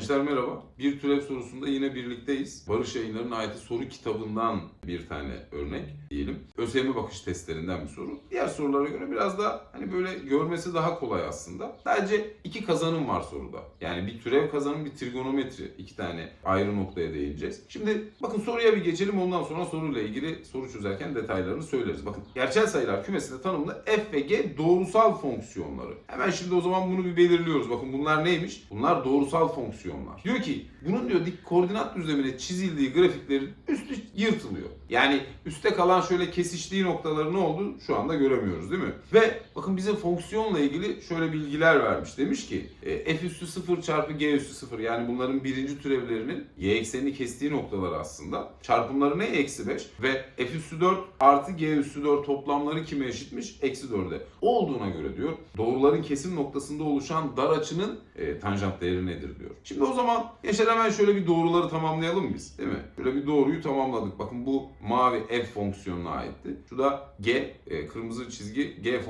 Gençler merhaba. Bir türev sorusunda yine birlikteyiz. Barış Yayınları'nın ayeti soru kitabından bir tane örnek diyelim. ÖSYM bakış testlerinden bir soru. Diğer sorulara göre biraz da hani böyle görmesi daha kolay aslında. Sadece iki kazanım var soruda. Yani bir türev kazanım bir trigonometri. iki tane ayrı noktaya değineceğiz. Şimdi bakın soruya bir geçelim ondan sonra soruyla ilgili soru çözerken detaylarını söyleriz. Bakın gerçel sayılar kümesinde tanımlı f ve g doğrusal fonksiyonları. Hemen şimdi o zaman bunu bir belirliyoruz. Bakın bunlar neymiş? Bunlar doğrusal fonksiyonlar. Diyor ki bunun diyor dik koordinat düzlemine çizildiği grafiklerin üstü yırtılıyor. Yani üstte kalan şöyle kesiştiği noktaları ne oldu? Şu anda göremiyoruz değil mi? Ve bakın bize fonksiyonla ilgili şöyle bilgiler vermiş. Demiş ki e, f üssü 0 çarpı g üssü 0 yani bunların birinci türevlerinin y eksenini kestiği noktalar aslında. Çarpımları ne? Eksi 5 ve f üssü 4 artı g üssü 4 toplamları kime eşitmiş? Eksi 4'e. Olduğuna göre diyor doğruların kesim noktasında oluşan dar açının e, tanjant değeri nedir diyor. Şimdi o zaman gençler hemen şöyle bir doğruları tamamlayalım biz değil mi? Şöyle bir doğruyu tamamladık. Bakın bu mavi f fonksiyonuna aitti. Şu da g, e, kırmızı çizgi g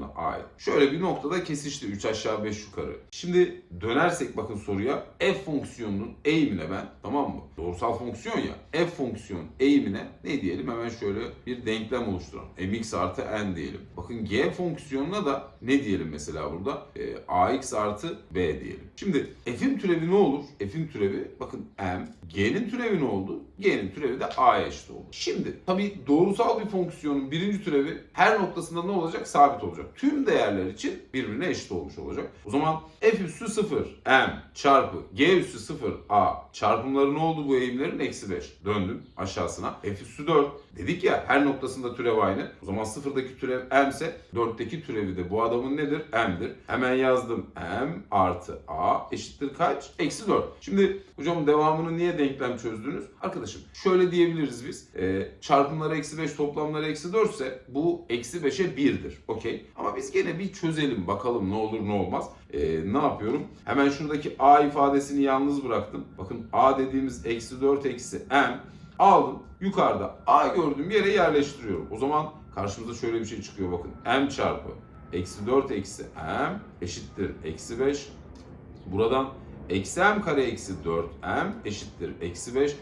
fonksiyonuna ait. Şöyle bir noktada kesişti 3 aşağı 5 yukarı. Şimdi dönersek bakın soruya f fonksiyonunun eğimine ben tamam mı? Doğrusal fonksiyon ya. f fonksiyon eğimine ne diyelim? Hemen şöyle bir denklem oluşturalım. mx artı n diyelim. Bakın g fonksiyonuna da ne diyelim mesela burada? E, ax artı b diyelim. Şimdi f'in türevi ne olur? F'in türevi bakın m. G'nin türevi ne oldu? G'nin türevi de a'ya eşit oldu. Şimdi tabii doğrusal bir fonksiyonun birinci türevi her noktasında ne olacak? Sabit olacak. Tüm değerler için birbirine eşit olmuş olacak. O zaman f üssü 0 m çarpı g üssü 0 a çarpımları ne oldu bu eğimlerin? Eksi 5. Döndüm aşağısına. f üssü 4 dedik ya her noktasında türev aynı. O zaman sıfırdaki türev m ise 4'teki türevi de bu adamın nedir? m'dir. Hemen yazdım m artı a eşittir kaç? Eksi 4. Şimdi hocam devamını niye denklem çözdünüz? Arkadaşım şöyle diyebiliriz biz. E, çarpımları eksi 5 toplamları eksi 4 ise bu eksi 5'e 1'dir. Okey. Ama biz gene bir çözelim bakalım ne olur ne olmaz. E, ne yapıyorum? Hemen şuradaki a ifadesini yalnız bıraktım. Bakın a dediğimiz eksi 4 eksi m aldım. Yukarıda a gördüğüm yere yerleştiriyorum. O zaman karşımıza şöyle bir şey çıkıyor bakın. m çarpı eksi 4 eksi m eşittir eksi 5. Buradan eksi m kare eksi 4m eşittir eksi 5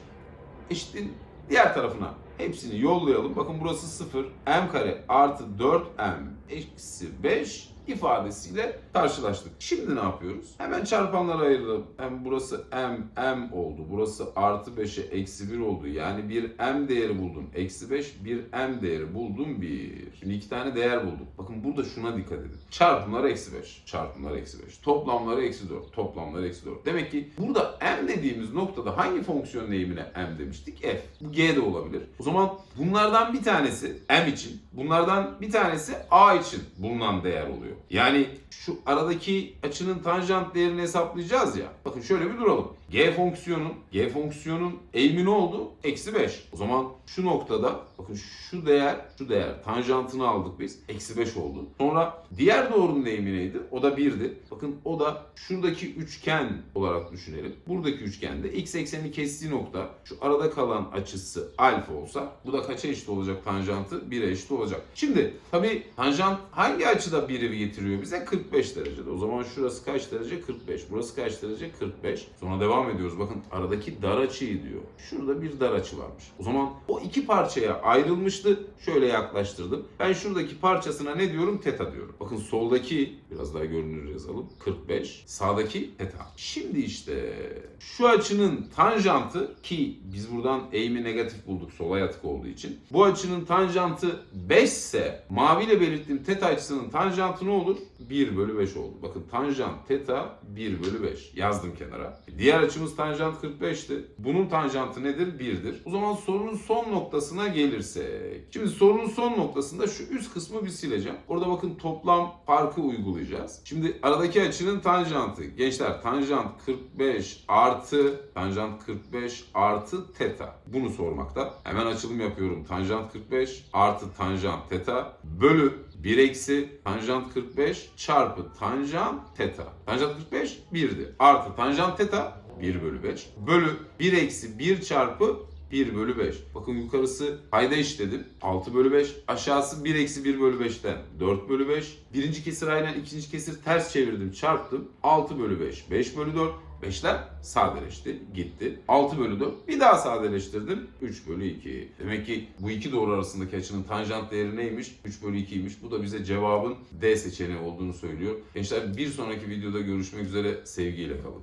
eşittir diğer tarafına hepsini yollayalım. Bakın burası 0 m kare artı 4m eksi 5 ifadesiyle karşılaştık. Şimdi ne yapıyoruz? Hemen çarpanları ayıralım. Hem burası m, m oldu. Burası artı 5'e eksi 1 oldu. Yani bir m değeri buldum. Eksi 5, bir m değeri buldum 1. Şimdi iki tane değer bulduk. Bakın burada şuna dikkat edin. Çarpımlar eksi 5. Çarpımlar eksi 5. Toplamları eksi 4. Toplamları eksi 4. Demek ki burada m dediğimiz noktada hangi fonksiyon eğimine m demiştik? F. Bu g de olabilir. O zaman bunlardan bir tanesi m için, bunlardan bir tanesi a için bulunan değer oluyor. Yani şu aradaki açının tanjant değerini hesaplayacağız ya. Bakın şöyle bir duralım. G fonksiyonun, G fonksiyonun eğimi ne oldu? Eksi 5. O zaman şu noktada bakın şu değer, şu değer tanjantını aldık biz. Eksi 5 oldu. Sonra diğer doğrunun eğimi neydi? O da 1'di. Bakın o da şuradaki üçgen olarak düşünelim. Buradaki üçgende x ekseni kestiği nokta şu arada kalan açısı alfa olsa bu da kaça eşit olacak tanjantı? 1'e eşit olacak. Şimdi tabii tanjant hangi açıda 1'i getiriyor bize? 45 derecede. O zaman şurası kaç derece? 45. Burası kaç derece? 45. Sonra devam ediyoruz. Bakın aradaki dar açıyı diyor. Şurada bir dar açı varmış. O zaman o iki parçaya ayrılmıştı. Şöyle yaklaştırdım. Ben şuradaki parçasına ne diyorum? Teta diyorum. Bakın soldaki biraz daha görünür yazalım. 45. Sağdaki teta. Şimdi işte şu açının tanjantı ki biz buradan eğimi negatif bulduk sola yatık olduğu için. Bu açının tanjantı 5 ise maviyle belirttiğim teta açısının tanjantı ne olur? 1 bölü 5 oldu. Bakın tanjant teta 1 bölü 5. Yazdım kenara. Diğer açımız tanjant 45'ti. Bunun tanjantı nedir? 1'dir. O zaman sorunun son noktasına gelirsek. Şimdi sorunun son noktasında şu üst kısmı bir sileceğim. Orada bakın toplam farkı uygulayacağız. Şimdi aradaki açının tanjantı. Gençler tanjant 45 artı tanjant 45 artı teta. Bunu sormakta. Hemen açılım yapıyorum. Tanjant 45 artı tanjant teta bölü 1 eksi tanjant 45 çarpı tanjant teta. Tanjant 45 1'di. Artı tanjant teta 1 bölü 5 bölü 1 eksi 1 çarpı 1 bölü 5. Bakın yukarısı payda eşitledim. 6 bölü 5. Aşağısı 1 eksi 1 bölü 5'ten 4 bölü 5. Birinci kesir aynen ikinci kesir ters çevirdim çarptım. 6 bölü 5. 5 bölü 4. 5'ler sadeleşti, gitti. 6 bölü 4 bir daha sadeleştirdim. 3 bölü 2. Demek ki bu iki doğru arasındaki açının tanjant değeri neymiş? 3 bölü 2'ymiş. Bu da bize cevabın D seçeneği olduğunu söylüyor. Gençler bir sonraki videoda görüşmek üzere. Sevgiyle kalın.